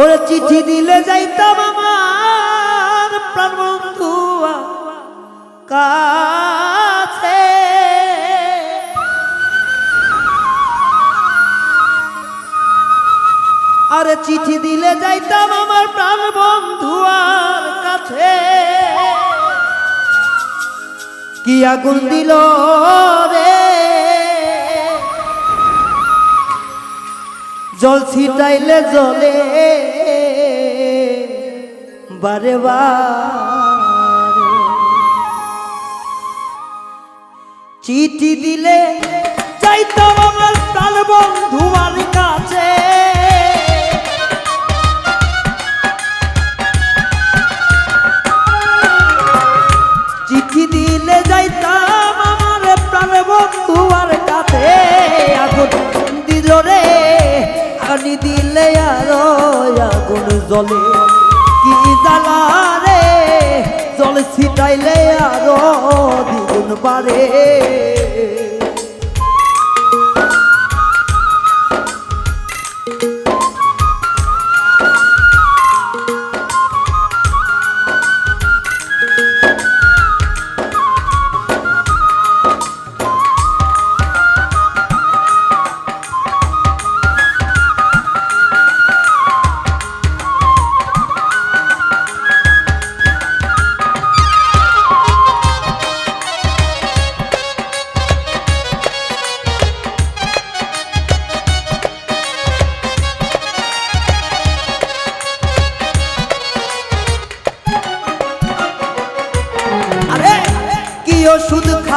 ওরে চিঠি দিলে যাইতাম আমার প্রাণ বন্ধু কাছে। আরে চিঠি দিলে যাইতাম আমার প্রাণ বন্ধু আর কাছে। কি আগুন দিল রে? জল ছিটাইলে জলে বারে চিঠি দিলে চাইতাম আমার প্রাণ বন্ধু কাছে। জলে কি জ্বালা রে? জল ছিটাইলে আরও দ্বিগুণ বাড়ে।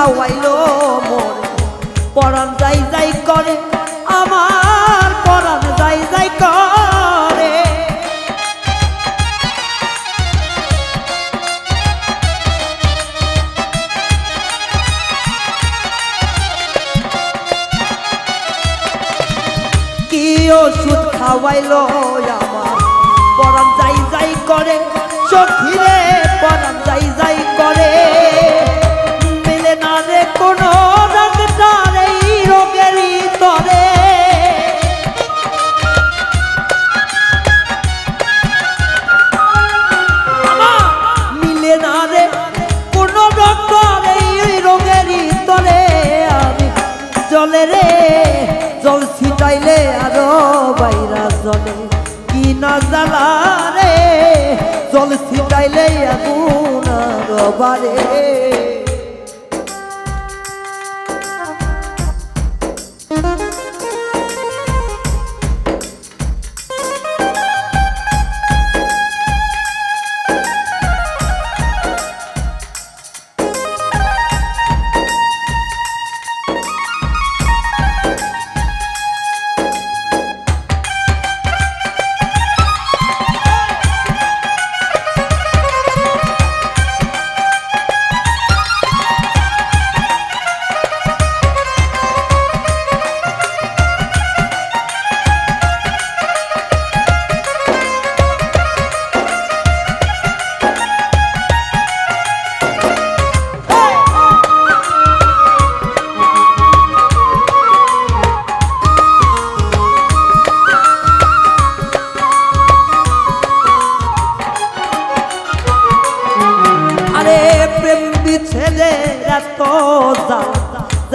খাওয়াইলো মোর পরাণ যাই যাই করে, আমার পরাণ যাই যাই করে। কি ওষুধ খাওয়াইলো আমার? পরাণ যাই যাই করে, সখিরে জলে রে, জল ছিটাইলে আরও বাইরা জলে। কি না জ্বালা রে, জল ছিটাইলে আগুন আরও বাড়ে।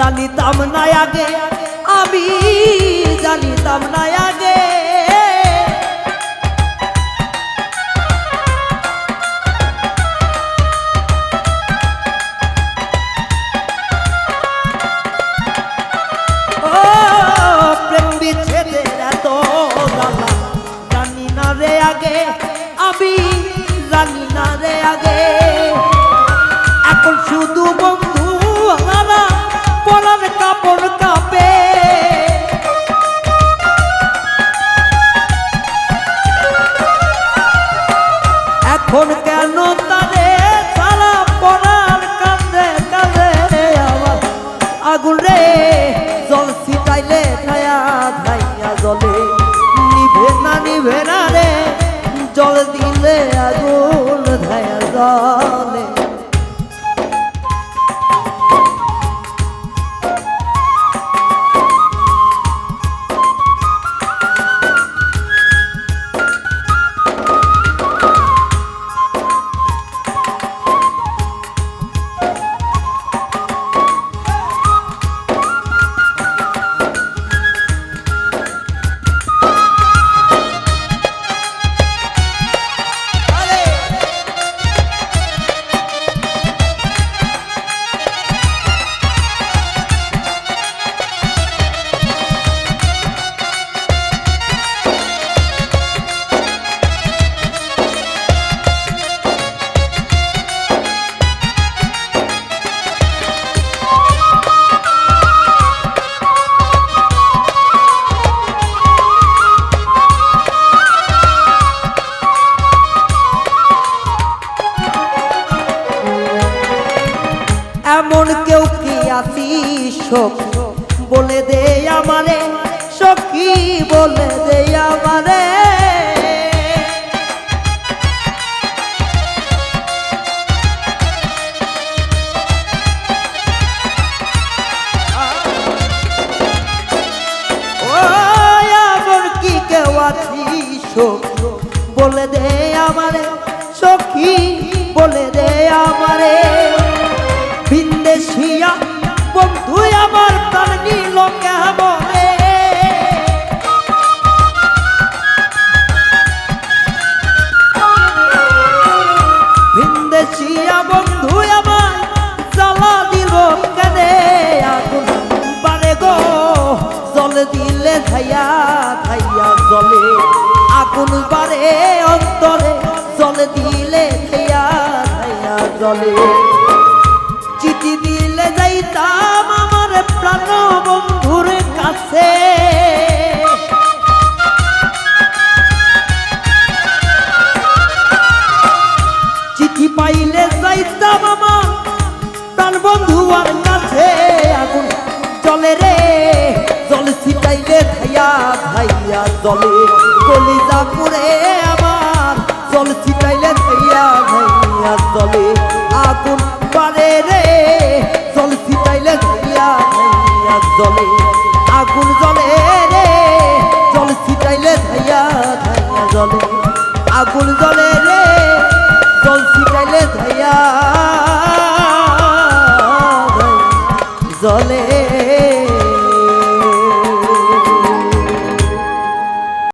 জানিতাম না আগে আমি জানিতাম না আগে। জানি না রে আগে। এখন শুধু বন্ধু এমন কেউ কি আছি সখী বলে দে আমারে সখী বলে দে আমারে। জলে, আগুন বারে অন্তরে, জল দিলে জলে। চিঠি দিলে যাইতাম আমার প্রাণ বন্ধুর কাছে। চিঠি পাইলে যাইতাম আমার প্রাণ বন্ধু আর মায়ার জলে, কলিজা পুরে আমার। জল ছিটাইলে জলে, আগুন পারে রে। জল ছিটাইলে দিয়া মায়ার জলে, আগুন জলে রে। জল ছিটাইলে জলে, আগুন জলে